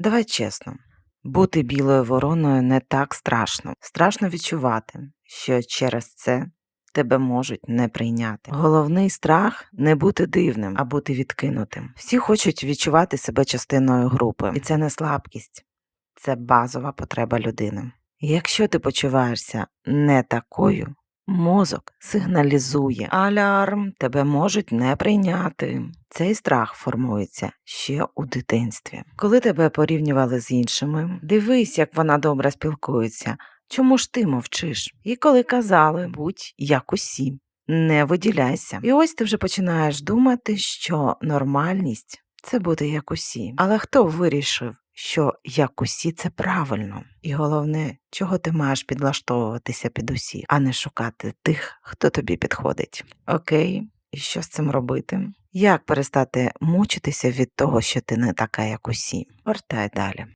Давай чесно, бути білою вороною не так страшно. Страшно відчувати, що через це тебе можуть не прийняти. Головний страх не бути дивним, а бути відкинутим. Всі хочуть відчувати себе частиною групи, і це не слабкість, це базова потреба людини. Якщо ти почуваєшся не такою, мозок сигналізує алярм, тебе можуть не прийняти. Цей страх формується ще у дитинстві. Коли тебе порівнювали з іншими, дивись, як вона добре спілкується. Чому ж ти мовчиш? І коли казали, будь як усі, не виділяйся. І ось ти вже починаєш думати, що нормальність це бути як усі. Але хто вирішив, що як усі це правильно? І головне, чого ти маєш підлаштовуватися під усі, а не шукати тих, хто тобі підходить. Окей, і що з цим робити? Як перестати мучитися від того, що ти не така, як усі? Вертай далі.